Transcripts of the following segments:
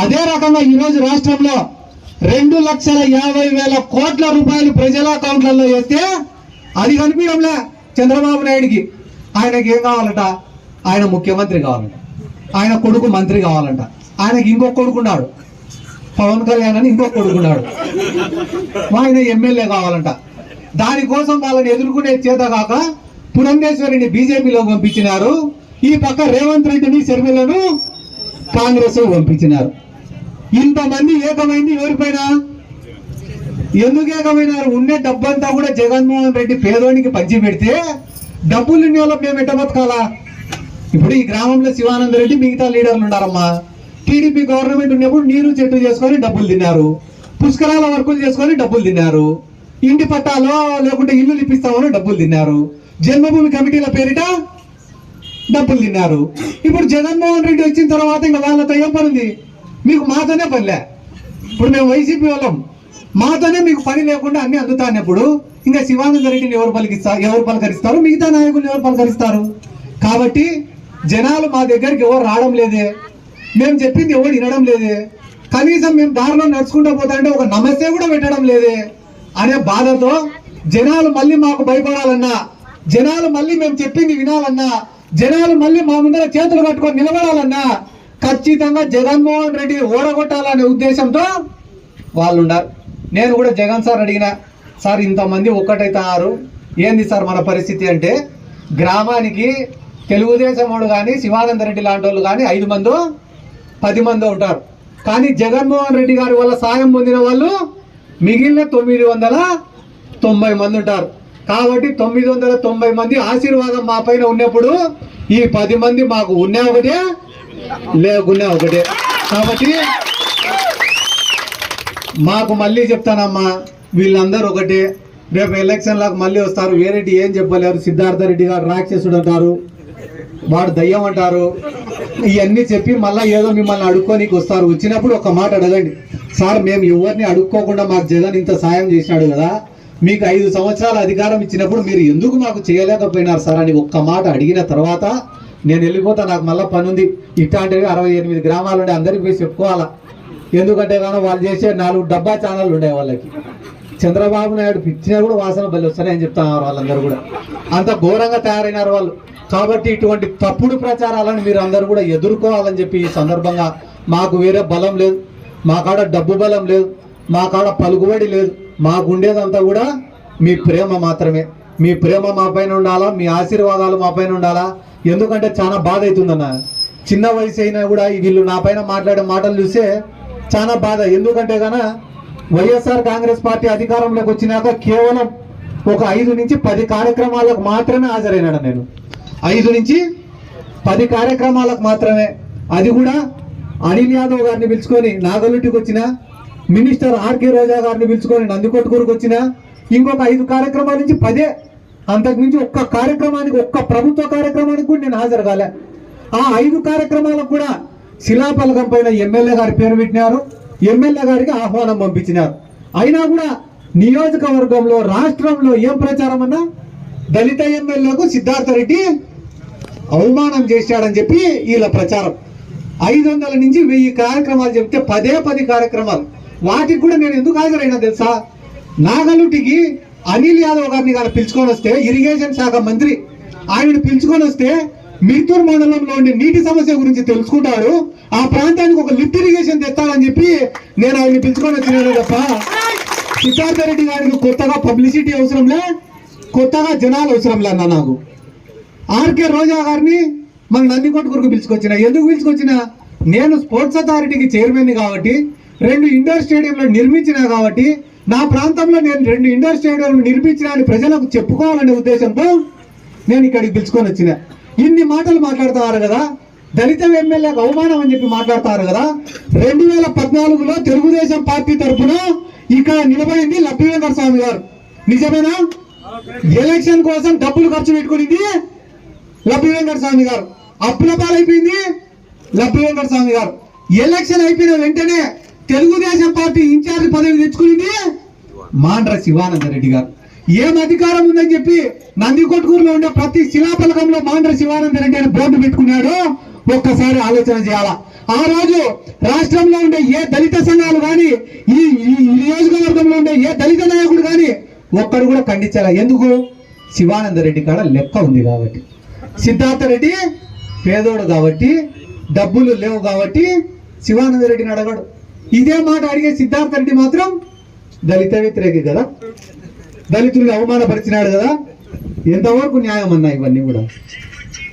అదే రకంగా ఈరోజు రాష్ట్రంలో రెండు లక్షల యాభై వేల కోట్ల రూపాయలు ప్రజల అకౌంట్లలో వేస్తే అది కనిపించడంలే చంద్రబాబు నాయుడికి. ఆయనకి ఏం కావాలట? ఆయన ముఖ్యమంత్రి కావాలంట. ఆయన కొడుకు మంత్రి కావాలంట. ఆయనకి ఇంకొక కొడుకున్నాడు పవన్ కళ్యాణ్ అని ఇంకొక కొడుకున్నాడు ఆయన ఎమ్మెల్యే కావాలంట. దానికోసం వాళ్ళని ఎదుర్కొనే చేత కాక పురంధేశ్వరిని బీజేపీలో పంపించినారు. ఈ పక్క రేవంత్ రెడ్డిని శర్మిలను కాంగ్రెస్ పంపించినారు. ఇంతమంది ఏకమైంది ఎవరిపైన ఎందుకు ఏకమైనారు? ఉండే డబ్బంతా కూడా జగన్మోహన్ రెడ్డి పేదోనికి పంచి పెడితే డబ్బులు ఉన్న మేము ఎట్ట బతకాలా? ఇప్పుడు ఈ గ్రామంలో శివానంద రెడ్డి మిగతా లీడర్లు ఉన్నారమ్మా టీడీపీ గవర్నమెంట్ ఉన్నప్పుడు నీరు చెట్టు చేసుకొని డబ్బులు తిన్నారు. పుష్కరాల వర్కులు చేసుకొని డబ్బులు తిన్నారు. ఇంటి పట్టాలో లేకుంటే ఇల్లు ఇప్పిస్తామని డబ్బులు తిన్నారు. జన్మభూమి కమిటీల పేరిట డబ్బులు తిన్నారు. ఇప్పుడు జగన్మోహన్ రెడ్డి వచ్చిన తర్వాత ఇంకా వాళ్ళతో ఏం పని ఉంది? మీకు మాతోనే పనిలే. ఇప్పుడు మేము వైసీపీ వాళ్ళం. మాతోనే మీకు పని లేకుండా అన్ని అందుతానప్పుడు ఇంకా శివానంద రెడ్డిని ఎవరు పలికిస్తారు ఎవరు పలకరిస్తారు? మిగతా నాయకులు ఎవరు పలకరిస్తారు? కాబట్టి జనాలు మా దగ్గరికి ఎవరు రావడం లేదే. మేము చెప్పింది ఎవరు వినడం లేదే. కనీసం మేము దారిలో నడుచుకుంటూ పోతా అంటే ఒక నమస్తే కూడా పెట్టడం లేదే అనే బాధతో జనాలు మళ్ళీ మాకు భయపడాలన్నా జనాలు మళ్ళీ మేము చెప్పింది వినాలన్నా జనాలు మళ్ళీ మా ముందర చేతులు కట్టుకొని నిలబడాలన్నా ఖచ్చితంగా జగన్మోహన్ రెడ్డి ఓడగొట్టాలనే ఉద్దేశంతో వాళ్ళు ఉన్నారు నేను కూడా జగన్ సార్ అడిగిన సార్ ఇంతమంది ఒక్కటైతున్నారు ఏంది సార్ మన పరిస్థితి అంటే గ్రామానికి తెలుగుదేశం వాడు కానీ శివానంద రెడ్డి లాంటి వాళ్ళు కానీ ఐదు మందో పది మందో ఉంటారు. కానీ జగన్మోహన్ రెడ్డి గారి వల్ల సాయం పొందిన వాళ్ళు మిగిలిన తొమ్మిది వందల తొంభై మంది ఉంటారు. కాబట్టి తొమ్మిది వందల తొంభై మంది ఆశీర్వాదం మా పైన ఉన్నప్పుడు ఈ పది మంది మాకు ఉన్నా ఒకటే లేకున్నా ఒకటే. కాబట్టి మాకు మళ్ళీ చెప్తానమ్మా వీళ్ళందరూ ఒకటే. రేపు ఎలక్షన్లకు మళ్ళీ వస్తారు. వేరేటి ఏం చెప్పలేరు. సిద్ధార్థ రెడ్డి గారు రాక్షసుడు అంటారు. వాడు దయ్యం అంటారు. ఇవన్నీ చెప్పి మళ్ళీ ఏదో మిమ్మల్ని అడుక్కోనికి వస్తారు. వచ్చినప్పుడు ఒక మాట అడగండి. సార్ మేము ఎవరిని అడుక్కోకుండా మాకు జగన్ ఇంత సాయం చేసినాడు కదా. మీకు ఐదు సంవత్సరాల అధికారం ఇచ్చినప్పుడు మీరు ఎందుకు మాకు చేయలేకపోయినారు సార్ అని ఒక్క మాట అడిగిన తర్వాత నేను వెళ్ళిపోతా నాకు మళ్ళీ పని ఉంది ఇట్లాంటివి అరవై ఎనిమిది గ్రామాలు ఉండే అందరికి పోయి చెప్పుకోవాలా? ఎందుకంటే కానీ వాళ్ళు చేసే నాలుగు డబ్బా ఛానళ్ళు ఉండే వాళ్ళకి. చంద్రబాబు నాయుడు పిచ్చినా కూడా వాసన బలి వస్తారని చెప్తున్నారు వాళ్ళందరూ కూడా. అంత ఘోరంగా తయారైనారు వాళ్ళు. కాబట్టి ఇటువంటి తప్పుడు ప్రచారాలను మీరు అందరూ కూడా ఎదుర్కోవాలని చెప్పి ఈ సందర్భంగా మాకు వేరే బలం లేదు. మా కాడ డబ్బు బలం లేదు. మా కాడ పలుకుబడి లేదు. మాకు ఉండేదంతా కూడా మీ ప్రేమ మాత్రమే. మీ ప్రేమ మా పైన ఉండాలా? మీ ఆశీర్వాదాలు మా పైన ఉండాలా? ఎందుకంటే చాలా బాధ అవుతుందన్న చిన్న వయసు అయినా కూడా వీళ్ళు నా పైన మాట్లాడే మాటలు చూస్తే చాలా బాధ. ఎందుకంటే గన వైఎస్ఆర్ కాంగ్రెస్ పార్టీ అధికారంలోకి వచ్చినాక కేవలం ఒక ఐదు నుంచి పది కార్యక్రమాలకు మాత్రమే హాజరైనాడు నేను. ఐదు నుంచి పది కార్యక్రమాలకు మాత్రమే. అది కూడా అనిల్ యాదవ్ గారిని పిలుచుకొని నాగలుటికి వచ్చిన మినిస్టర్ ఆర్కే రోజా గారిని పిలుచుకొని నందికొట్టుకూరుకు వచ్చిన ఇంకొక ఐదు కార్యక్రమాల నుంచి పదే అంతకుమించి ఒక్క కార్యక్రమానికి ఒక్క ప్రభుత్వ కార్యక్రమానికి కూడా నేను హాజరు కాలే ఆ ఐదు కార్యక్రమాలకు కూడా శిలాఫలకం పైన ఎమ్మెల్యే గారి పేరు పెట్టినారు. ఎమ్మెల్యే గారికి ఆహ్వానం పంపించినారు. అయినా కూడా నియోజకవర్గంలో రాష్ట్రంలో ఏం ప్రచారం అన్నా దళిత ఎమ్మెల్యేకు సిద్ధార్థ రెడ్డి అవమానం చేశాడని చెప్పి వీళ్ళ ప్రచారం. ఐదు వందల నుంచి వెయ్యి కార్యక్రమాలు చెప్తే పదే పది కార్యక్రమాలు. వాటికి కూడా నేను ఎందుకు హాజరైనా తెలుసా? నాగలుటికి అనిల్ యాదవ్ గారిని కానీ పిలుచుకొని వస్తే ఇరిగేషన్ శాఖ మంత్రి ఆయనను పిలుచుకొని వస్తే మిర్తూర్ మండలంలో ఉండే నీటి సమస్య గురించి తెలుసుకుంటాడు ఆ ప్రాంతానికి ఒక లిఫ్ట్ ఇరిగేషన్ తెస్తాడని చెప్పి నేను ఆయన్ని పిలుచుకొని వచ్చినాను తప్ప సిద్ధార్థ రెడ్డి గారికి కొత్తగా పబ్లిసిటీ అవసరంలే కొత్తగా జనాలు అవసరంలే అన్న నాకు. ఆర్కే రోజా గారిని మన నందికొట్టుకురకు పిలుచుకొచ్చిన. ఎందుకు పిలుచుకొచ్చిన? నేను స్పోర్ట్స్ అథారిటీకి చైర్మన్ కాబట్టి రెండు ఇండోర్ స్టేడియంలు నిర్మించిన కాబట్టి నా ప్రాంతంలో నేను రెండు ఇండోర్ స్టేడియంలు నిర్మించిన ప్రజలకు చెప్పుకోవాలనే ఉద్దేశంతో నేను ఇక్కడికి పిలుచుకొని వచ్చిన. ఇన్ని మాటలు మాట్లాడుతున్నారు కదా దళిత ఎమ్మెల్యేకు అవమానం అని చెప్పి మాట్లాడతారు కదా రెండు వేల పద్నాలుగులో తెలుగుదేశం పార్టీ తరఫున ఇక్కడ నిలబడింది లక్ష్మీవేంకర స్వామి గారు. నిజమేనా? ఎలక్షన్ కోసం డబ్బులు ఖర్చు పెట్టుకునింది లబ్బి స్వామి గారు. అప్పుల పాలైపోయింది లబ్బి స్వామి గారు. ఎలక్షన్ అయిపోయిన వెంటనే తెలుగుదేశం పార్టీ ఇన్ఛార్జ్ పదవి తెచ్చుకునింది మాండ్ర శివానంద రెడ్డి గారు. ఏం అధికారం ఉందని చెప్పి నందికొట్కూరులో ఉండే ప్రతి శిలాఫలకంలో మాండ్ర శివానంద రెడ్డి అని బోర్డు పెట్టుకున్నాడు. ఒక్కసారి ఆలోచన చేయాలా. ఆ రోజు రాష్ట్రంలో ఉండే ఏ దళిత సంఘాలు కానీ ఈ ఈ నియోజకవర్గంలో ఉండే ఏ దళిత నాయకుడు కానీ ఒక్కడు కూడా ఖండించాలా. ఎందుకు? శివానంద రెడ్డి కాడ లెక్క ఉంది కాబట్టి. సిద్ధార్థ రెడ్డి పేదోడు కాబట్టి డబ్బులు లేవు కాబట్టి శివానంద రెడ్డిని అడగడు. ఇదే మాట అడిగే సిద్ధార్థ రెడ్డి మాత్రం దళిత వ్యతిరేకి కదా? దళితుల్ని అవమానపరిచినాడు కదా? ఎంతవరకు న్యాయం అన్నా ఇవన్నీ కూడా?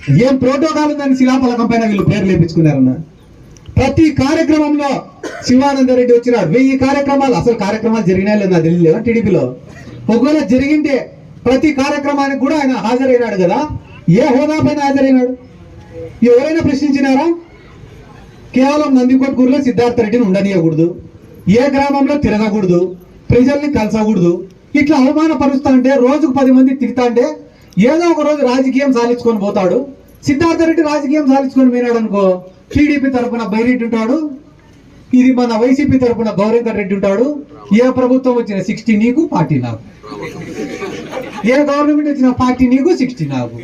ఏం ప్రోటోకాల్ ఉందని శిలాఫలకం పైన వీళ్ళు పేరు లేపించుకున్నారన్న ప్రతి కార్యక్రమంలో శివానందరెడ్డి వచ్చినాడు. వెయ్యి కార్యక్రమాలు అసలు కార్యక్రమాలు జరిగినా లేదు నాకు తెలియలేదా టీడీపీలో? ఒకవేళ జరిగింటే ప్రతి కార్యక్రమానికి కూడా ఆయన హాజరైనాడు కదా? ఏ హోదా పైన హాజరైనాడు? ఎవరైనా ప్రశ్నించినారా? కేవలం నందికొట్కూరులో సిద్ధార్థ రెడ్డిని ఉండనీయకూడదు. ఏ గ్రామంలో తిరగకూడదు. ప్రజల్ని కలసకూడదు. ఇట్లా అవమానపరుస్తా అంటే రోజుకు పది మంది తిరుగుతా అంటే ఏదో ఒక రోజు రాజకీయం సాధించుకొని పోతాడు. సిద్ధార్థ రెడ్డి రాజకీయం సాధించుకొని పోయినాడు అనుకో టీడీపీ తరపున బైరెడ్డి ఉంటాడు. ఇది మన వైసీపీ తరపున గౌరేందర్ రెడ్డి ఉంటాడు. ఏ ప్రభుత్వం వచ్చిన సిక్స్టీ నీకు పార్టీ నాకు. ఏ గవర్నమెంట్ వచ్చిన పార్టీ నీకు సిక్స్టీ నాకు.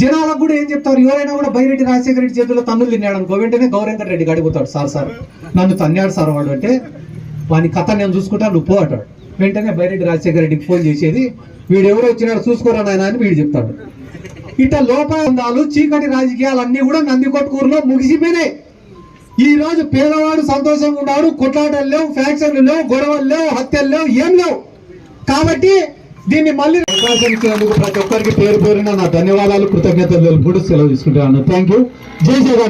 జనాలకు కూడా ఏం చెప్తారు? ఎవరైనా కూడా బైరెడ్డి రాజశేఖర రెడ్డి చేతుల్లో తన్నులు తిన్నాడు అనుకో వెంటనే గౌరవంకర్ రెడ్డి అడుగుతాడు సార్ సార్. నన్ను తన్నాడు సార్ వాడు అంటే వాని కథ నేను చూసుకుంటా నువ్వు పో అంటాడు. వెంటనే బైరెడ్డి రాజశేఖర రెడ్డికి ఫోన్ చేసేది వీడు ఎవరు వచ్చినాడు చూసుకోరా నాయన అని వీడు చెప్తాడు. ఇట్లా లోపాలు చీకటి రాజకీయాలు అన్ని కూడా నందికొట్కూరులో ముగిసిపోయినాయి. ఈ రోజు పేదవాడు సంతోషంగా ఉన్నాడు కొట్లాటలు లేవు ఫ్యాక్షన్లు లేవు గొడవలు లేవు హత్యలు లేవు ఏం లేవు. కాబట్టి దీన్ని మళ్ళీ అవకాశం ఇచ్చినందుకు ప్రతి ఒక్కరికి పేరు పేరున నా ధన్యవాదాలు కృతజ్ఞతలు కూడా సెలవు తీసుకుంటాను థ్యాంక్ యూ జై జగన్